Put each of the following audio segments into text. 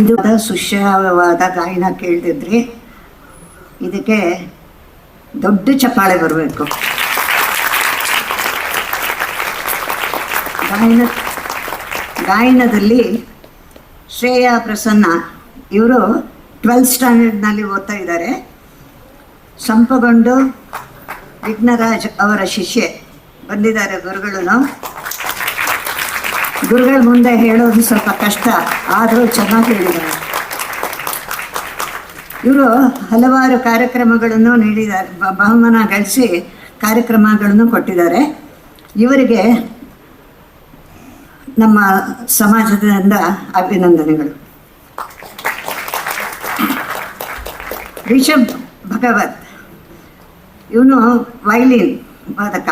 ಇದು ಸುಶ್ರಾವ್ಯವಾದ ಗಾಯನ ಕೇಳ್ತಿದ್ರಿ. ಇದಕ್ಕೆ ದೊಡ್ಡ ಚಪ್ಪಾಳೆ ಬರಬೇಕು. ಗಾಯನ, ಗಾಯನದಲ್ಲಿ ಶ್ರೇಯಾ ಪ್ರಸನ್ನ ಇವರು ಟ್ವೆಲ್ತ್ ಸ್ಟ್ಯಾಂಡರ್ಡ್ನಲ್ಲಿ ಓದ್ತಾ ಇದ್ದಾರೆ. ಸಂಪಗೊಂಡು ವಿಘ್ನರಾಜ್ ಅವರ ಶಿಷ್ಯೆ ಬಂದಿದ್ದಾರೆ ಗುರುಗಳು ಗುರುಗಳ ಮುಂದೆ ಹೇಳೋದು ಸ್ವಲ್ಪ ಕಷ್ಟ, ಆದರೂ ಚೆನ್ನಾಗಿ ಹೇಳಿದ್ದಾರೆ. ಇವರು ಹಲವಾರು ಕಾರ್ಯಕ್ರಮಗಳನ್ನು ನೀಡಿದ್ದಾರೆ ಬಹುಮಾನ ಗಳಿಸಿ ಕಾರ್ಯಕ್ರಮಗಳನ್ನು ಕೊಟ್ಟಿದ್ದಾರೆ. ಇವರಿಗೆ ನಮ್ಮ ಸಮಾಜದಿಂದ ಅಭಿನಂದನೆಗಳು. ರಿಷಬ್ ಭಗವತ್, ಇವನು ವೈಲಿನ್ ವಾದಕ.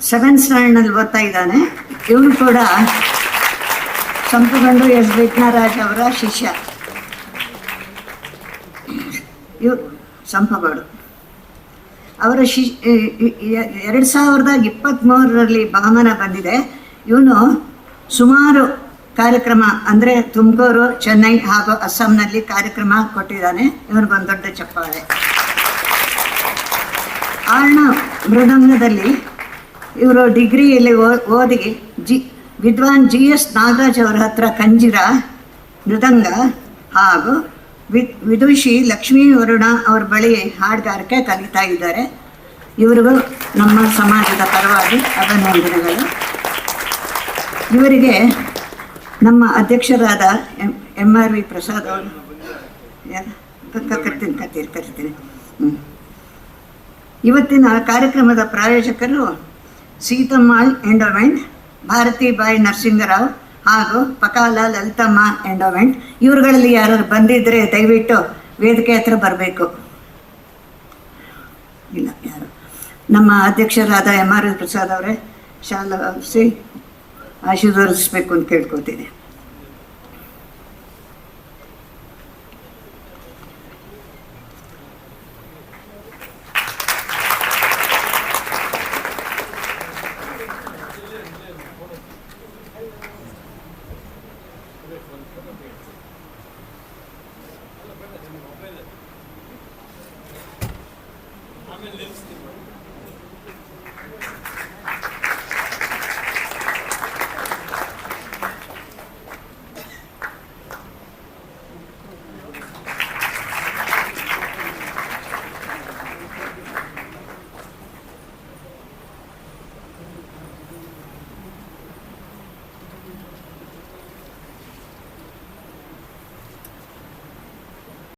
ಸೆವೆಂತ್ ಸ್ಟ್ಯಾಂಡರ್ಡ್ನಲ್ಲಿ ಓದ್ತಾ ಇದ್ದಾನೆ. ಇವನು ಕೂಡ ಸಂಪುಗಂಡು ಎಸ್. ವಿಘ್ನರಾಜ್ ಅವರ ಶಿಷ್ಯ. ಇವ್ ಸಂಪಗೋಡು. ಅವರ ಶಿ ಎರಡು ಸಾವಿರದ ಇಪ್ಪತ್ತ್ಮೂರರಲ್ಲಿ ಬಹುಮಾನ ಬಂದಿದೆ. ಇವನು ಸುಮಾರು ಕಾರ್ಯಕ್ರಮ ಅಂದರೆ ತುಮಕೂರು, ಚೆನ್ನೈ ಹಾಗೂ ಅಸ್ಸಾಂನಲ್ಲಿ ಕಾರ್ಯಕ್ರಮ ಕೊಟ್ಟಿದ್ದಾನೆ. ಇವನಿಗೊಂದು ದೊಡ್ಡ ಚಪ್ಪಾಳೆ. ಆರ್ಣ ಮೃದಂಗದಲ್ಲಿ ಇವರು ಡಿಗ್ರಿಯಲ್ಲಿ ಓದಿ, ಜಿ, ವಿದ್ವಾನ್ ಜಿ ಎಸ್ ನಾಗರಾಜ್ ಅವರ ಹತ್ರ ಕಂಜಿರ, ಮೃದಂಗ ಹಾಗೂ ವಿ ವಿದುಷಿ ಲಕ್ಷ್ಮೀ ವರುಣ ಅವ್ರ ಬಳಿ ಹಾಡುಗಾರಿಕೆ ಕಲಿತಾ ಇದ್ದಾರೆ. ಇವರಿಗೂ ನಮ್ಮ ಸಮಾಜದ ಪರವಾಗಿ ಅಭಿನಂದನೆಗಳು. ಇವರಿಗೆ ನಮ್ಮ ಅಧ್ಯಕ್ಷರಾದ M M R V. Prasad ಅವರು ಕರ್ತೀನಿ, ಕರಿತೀನಿ ಕರಿತೀನಿ. ಇವತ್ತಿನ ಕಾರ್ಯಕ್ರಮದ ಪ್ರಾಯೋಜಕರು ಸೀತಮ್ಮಾಳ್ ಎಂಡೋಮೆಂಟ್ ಭಾರತೀಬಾಯಿ ನರಸಿಂಗರಾವ್ ಹಾಗೂ ಪಕಾಲ ಲಲಿತಮ್ಮ ಎಂಡೋಮೆಂಟ್ ಇವರುಗಳಲ್ಲಿ ಯಾರಾದ್ರು ಬಂದಿದ್ದರೆ ದಯವಿಟ್ಟು ವೇದಿಕೆ ಹತ್ರ ಬರಬೇಕು. ಇಲ್ಲ, ಯಾರು? ನಮ್ಮ ಅಧ್ಯಕ್ಷರಾದ ಎಂ ಆರ್ ಪ್ರಸಾದ್ ಅವರೇ ಶಾಲಾ ಸಿ ಆಶೀರ್ವದಿಸಬೇಕು ಅಂತ ಕೇಳ್ಕೊತೀನಿ నేను నిలుస్తుంది